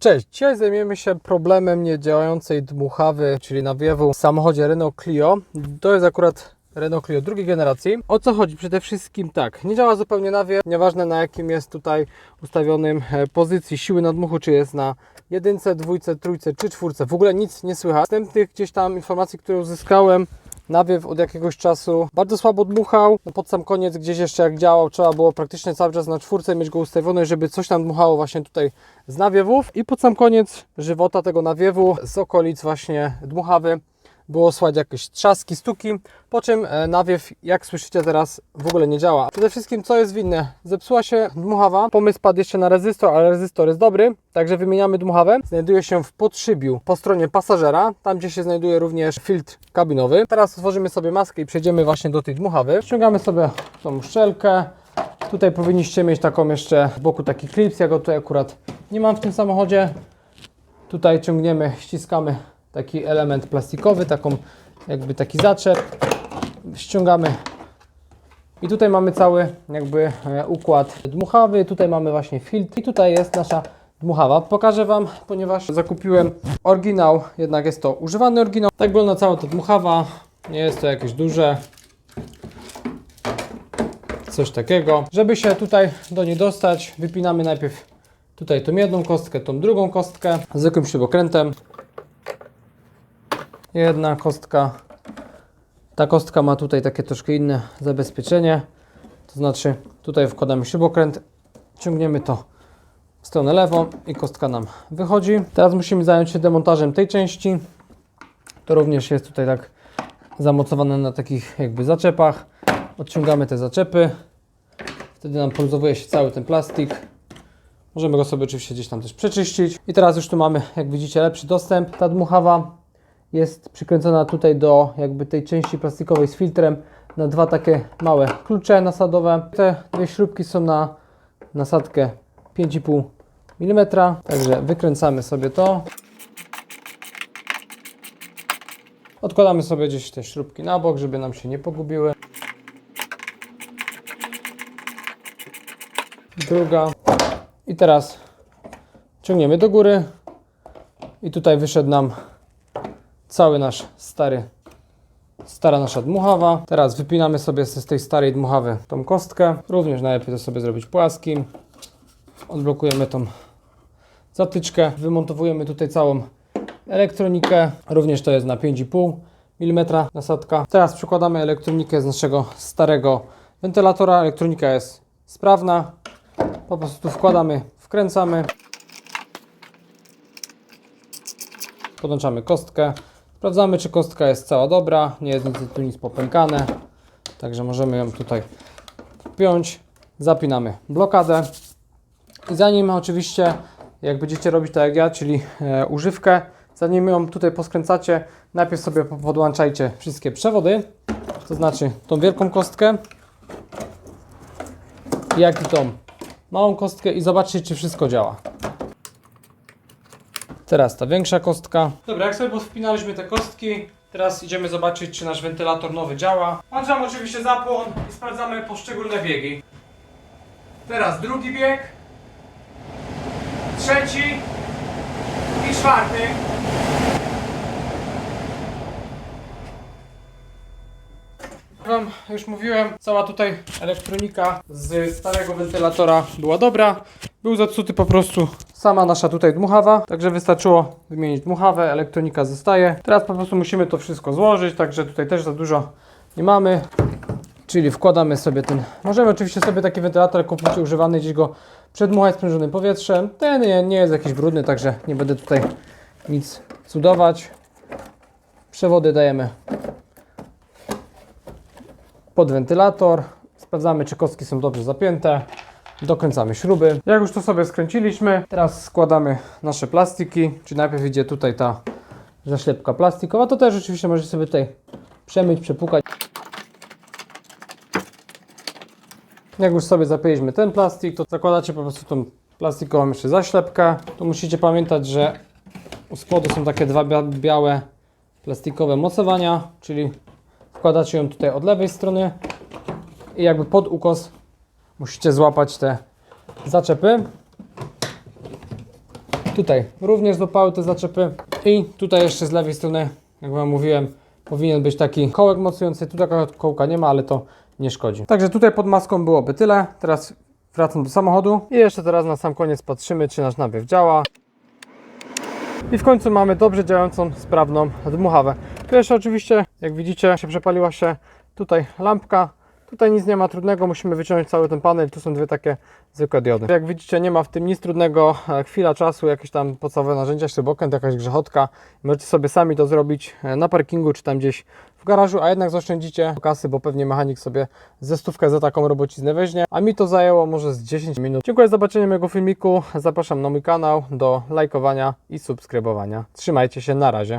Cześć, dzisiaj zajmiemy się problemem niedziałającej dmuchawy, czyli nawiewu w samochodzie Renault Clio. To jest akurat Renault Clio drugiej generacji. O co chodzi? Przede wszystkim tak, nie działa zupełnie nawiew, nieważne na jakim jest tutaj ustawionym e, pozycji siły nadmuchu, czy jest na jedynce, dwójce, trójce czy czwórce. W ogóle nic nie słychać. Wstępnych gdzieś tam informacji, które uzyskałem, nawiew od jakiegoś czasu bardzo słabo dmuchał. No pod sam koniec gdzieś jeszcze jak działał, trzeba było praktycznie cały czas na czwórce mieć go ustawione, żeby coś tam dmuchało właśnie tutaj z nawiewów. I pod sam koniec żywota tego nawiewu z okolic właśnie dmuchawy było słychać jakieś trzaski, stuki, po czym e, nawiew, jak słyszycie teraz, w ogóle nie działa. Przede wszystkim, co jest winne? Zepsuła się dmuchawa, pomysł padł jeszcze na rezystor, ale rezystor jest dobry, także wymieniamy dmuchawę. Znajduje się w podszybiu po stronie pasażera, tam gdzie się znajduje również filtr kabinowy. Teraz otworzymy sobie maskę i przejdziemy właśnie do tej dmuchawy. Ściągamy sobie tą uszczelkę. Tutaj powinniście mieć taką jeszcze z boku taki klips, ja go tutaj akurat nie mam w tym samochodzie. Tutaj ciągniemy, ściskamy taki element plastikowy, taką jakby taki zaczep. Ściągamy i tutaj mamy cały jakby e, układ dmuchawy. Tutaj mamy właśnie filtr i tutaj jest nasza dmuchawa. Pokażę Wam, ponieważ zakupiłem oryginał, jednak jest to używany oryginał. Tak wygląda cała ta dmuchawa. Nie jest to jakieś duże. Coś takiego. Żeby się tutaj do niej dostać, wypinamy najpierw tutaj tą jedną kostkę, tą drugą kostkę zwykłym śrubokrętem. Jedna kostka. Ta kostka ma tutaj takie troszkę inne zabezpieczenie. To znaczy tutaj wkładamy śrubokręt, ciągniemy to w stronę lewą i kostka nam wychodzi. Teraz musimy zająć się demontażem tej części. To również jest tutaj tak zamocowane na takich jakby zaczepach. Odciągamy te zaczepy. Wtedy nam poluzowuje się cały ten plastik. Możemy go sobie oczywiście gdzieś tam też przeczyścić. I teraz już tu mamy, jak widzicie, lepszy dostęp. Ta dmuchawa jest przykręcona tutaj do jakby tej części plastikowej z filtrem na dwa takie małe klucze nasadowe. Te dwie śrubki są na nasadkę 5,5 mm. Także wykręcamy sobie to. Odkładamy sobie gdzieś te śrubki na bok, żeby nam się nie pogubiły. Druga. I teraz ciągniemy do góry. I tutaj wyszedł nam cały nasz stary, stara nasza dmuchawa. Teraz wypinamy sobie z tej starej dmuchawy tą kostkę. Również najlepiej to sobie zrobić płaskim. Odblokujemy tą zatyczkę. Wymontowujemy tutaj całą elektronikę. Również to jest na 5,5 mm nasadka. Teraz przykładamy elektronikę z naszego starego wentylatora. Elektronika jest sprawna. Po prostu tu wkładamy, wkręcamy. Podłączamy kostkę. Sprawdzamy, czy kostka jest cała dobra, nie jest nic, tu nic popękane. Także możemy ją tutaj wpiąć. Zapinamy blokadę. I zanim oczywiście, jak będziecie robić tak jak ja, czyli e, używkę, zanim ją tutaj poskręcacie, najpierw sobie podłączajcie wszystkie przewody, to znaczy tą wielką kostkę, jak i tą małą kostkę i zobaczcie, czy wszystko działa. Teraz ta większa kostka. Dobra, jak sobie wpinaliśmy te kostki, teraz idziemy zobaczyć, czy nasz wentylator nowy działa. Włączam oczywiście zapłon i sprawdzamy poszczególne biegi. Teraz drugi bieg, trzeci i czwarty. Wam już mówiłem, cała tutaj elektronika z starego wentylatora była dobra. Był zepsuty po prostu sama nasza tutaj dmuchawa, także wystarczyło wymienić dmuchawę, elektronika zostaje. Teraz po prostu musimy to wszystko złożyć, także tutaj też za dużo nie mamy. Czyli wkładamy sobie ten, możemy oczywiście sobie taki wentylator kupić używany, gdzieś go przedmuchać sprężonym powietrzem. Ten nie, jest jakiś brudny, także nie będę tutaj nic cudować. Przewody dajemy pod wentylator. Sprawdzamy, czy kostki są dobrze zapięte. Dokręcamy śruby. Jak już to sobie skręciliśmy, teraz składamy nasze plastiki. Czyli najpierw idzie tutaj ta zaślepka plastikowa. To też oczywiście możecie sobie tutaj przemyć, przepukać. Jak już sobie zapięliśmy ten plastik, to zakładacie po prostu tą plastikową jeszcze zaślepkę. Tu musicie pamiętać, że u spodu są takie dwa bia- białe plastikowe mocowania, czyli wkładacie ją tutaj od lewej strony i jakby pod ukos musicie złapać te zaczepy. Tutaj również złapały te zaczepy i tutaj jeszcze z lewej strony, jak Wam mówiłem, powinien być taki kołek mocujący. Tu taka kołka nie ma, ale to nie szkodzi. Także tutaj pod maską byłoby tyle. Teraz wracam do samochodu i jeszcze teraz na sam koniec patrzymy, czy nasz nawiew działa. I w końcu mamy dobrze działającą, sprawną dmuchawę. Jeszcze oczywiście, jak widzicie, się przepaliła się tutaj lampka. Tutaj nic nie ma trudnego, musimy wyciąć cały ten panel. Tu są dwie takie zwykłe diody. Jak widzicie, nie ma w tym nic trudnego. E, Chwila czasu, jakieś tam podstawowe narzędzia, śrubokręt, jakaś grzechotka. Możecie sobie sami to zrobić e, na parkingu czy tam gdzieś w garażu, a jednak zaoszczędzicie kasy, bo pewnie mechanik sobie ze stówkę za taką robociznę weźmie. A mi to zajęło może z 10 minut. Dziękuję za zobaczenie mojego filmiku. Zapraszam na mój kanał do lajkowania i subskrybowania. Trzymajcie się, na razie.